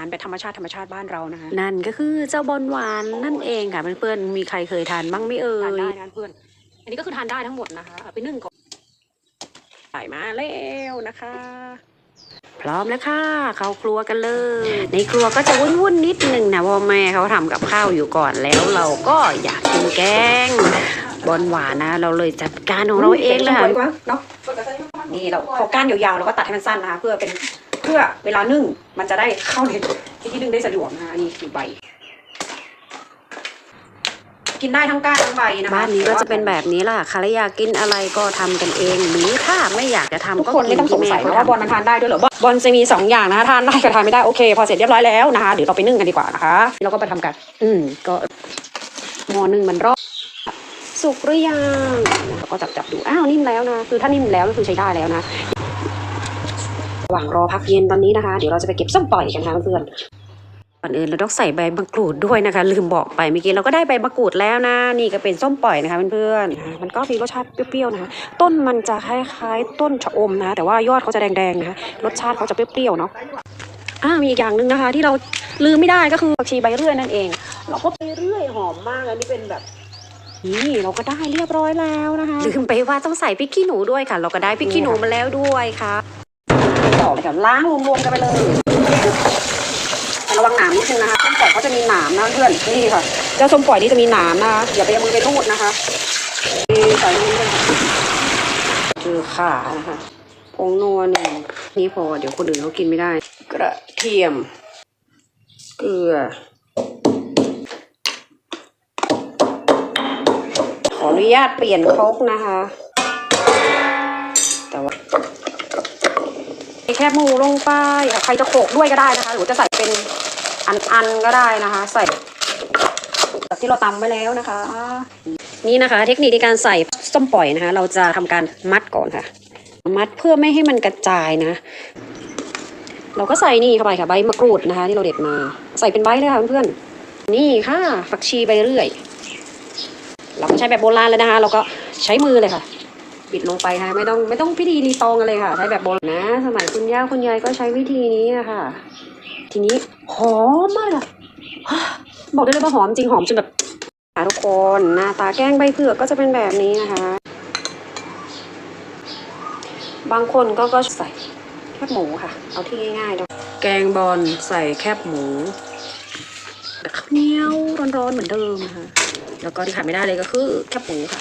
ารแบบธรรมชาติธรรมชาติบ้านเรานะคะนั่นก็คือเจ้าบอลหวานนั่นเองค่ะเพื่อนๆมีใครเคยทานบ้างไหม่เอ่ทานยได้นะเพื่อน อันนี้ก็คือทานได้ทั้งหมดนะคะเอาไปนึ่งก่อนใส่มาแล้วนะคะ พร้อมแล้วค่ะ เข้าครัวกันเลย ในครัวก็จะวุ่นๆนิดนึงนะเพราะแม่เขาทำกับข้าวอยู่ก่อนแล้วเราก็อยากกินแกงบอลหวานนะ เราเลยจัดการของเราเองเลยค่ะดีกว่าเนาะนี่เราพอก้านยาวๆเราก็ตัดให้มันสั้นนะคะเพื่อเป็นเพื่อเวลานึ่งมันจะได้เข้าในที่ที่นึ่งได้สะดวกนะคะนี่คือใบ กินได้ทั้งก้านทั้งใบนะคะบ้านนี้ก็จะเป็นแบบนี้แหละใครอยากกินอะไรก็ทำกันเอง หรือถ้าไม่อยากจะทำทุกก็คนกิไม่นต้องสที่งแม่สัยเขานะว่าบอลทำมันทานได้ด้วยเหรอบอลจะมีสองอย่างนะคะทานได้กับทานไม่ได้โอเค พอเสร็จเรียบร้อยแล้วนะคะเดี๋ยวเราไปนึ่งกันดีกว่านะคะเราก็ไปทำกัน อืมก็หม้อหนึ่งมันรอบสุกหรือยังเราก็จับจับๆดู อ้าวนิ่มแล้วนะ คือถ้านิ่มแล้วก็คือใช้ได้แล้วนะ ระหว่างรอพักเย็นตอนนี้นะคะ เดี๋ยวเราจะไปเก็บส้มปล่อยกันค่ะเพื่อนก่อนอื่นเราต้องใส่ใบมะกรูดด้วยนะคะ ลืมบอกไปเมื่อกี้เราก็ได้ใบมะกรูดแล้วนะ นี่ก็เป็นส้มปล่อยนะคะเพื่อนๆมันก็มีรสชาติเปรี้ยวๆนะคะ ต้นมันจะคล้ายๆต้นชะอมนะคะแต่ว่ายอดเขาจะแดงๆนะคะรสชาติเขาจะเปรี้ยวๆเนาะอ่ามีอีกอย่างหนึ่งนะคะ ที่เราลืมไม่ได้ก็คือผักชีใบเรื่อยนั่นเอง เราก็ไปเรื่อยหอมมากอันนี้เป็นแบบนี่เราก็ได้เรียบร้อยแล้วนะคะลืมไปว่าต้องใส่พริกขี้หนูด้วยค่ะ เราก็ได้พริกขี้หนูมาแล้วด้วยค่ะ ต่อเลยค่ะล้างรวมๆกันไปเลยระวังหนามนิดนึงนะคะส้มปล่อยเขาจะมีหนามนะเพื่อนนี่ค่ะเจ้าส้มปล่อยนี่จะมีหนามนะคะอย่าไปเอามือไปทูดนะคะใส่ลงไปคือขานะคะผงนัวหนึ่งนี่พอเดี๋ยวคนอื่นเขากินไม่ได้ กระเทียม เกลือขออนุญาตเปลี่ยนครกนะคะ แคบหมูลงไปใครจะโขกด้วยก็ได้นะคะ หรือจะใส่เป็นอันๆก็ได้นะคะ ใส่แบบที่เราตำไว้แล้วนะคะ นี่นะคะ เทคนิคในการใส่ส้มปล่อยนะคะ เราจะทำการมัดก่อนค่ะ มัดเพื่อไม่ให้มันกระจายนะ เราก็ใส่นี่เข้าไปค่ะใบมะกรูดนะคะ ที่เราเด็ดมา ใส่เป็นใบเลยค่ะเพื่อนๆนี่ค่ะฝักชีไปเรื่อย เราก็ใช้แบบโบราณเลยนะคะ เราก็ใช้มือเลยค่ะ บิดลงไปค่ะไม่ต้องไม่ต้องพิธีรีตองอะไรค่ะใช้แบบโบราณนะ สมัยคุณย่าคุณยายก็ใช้วิธีนี้อะค่ะ ทีนี้หอมมากอะบอกได้เลยว่าหอมจริงหอมจนแบบทุกคนหน้าตาแกงใบเผือกก็จะเป็นแบบนี้นะคะ บางคนก็ก็ใส่แคบหมูค่ะ เอาที่ง่ายๆเนาะแกงบอลใส่แคบหมูกับข้าวเหนียวร้อนๆเหมือนเดิมนะคะแล้วก็ที่ขาดไม่ได้เลยก็คือแคบหมูค่ะ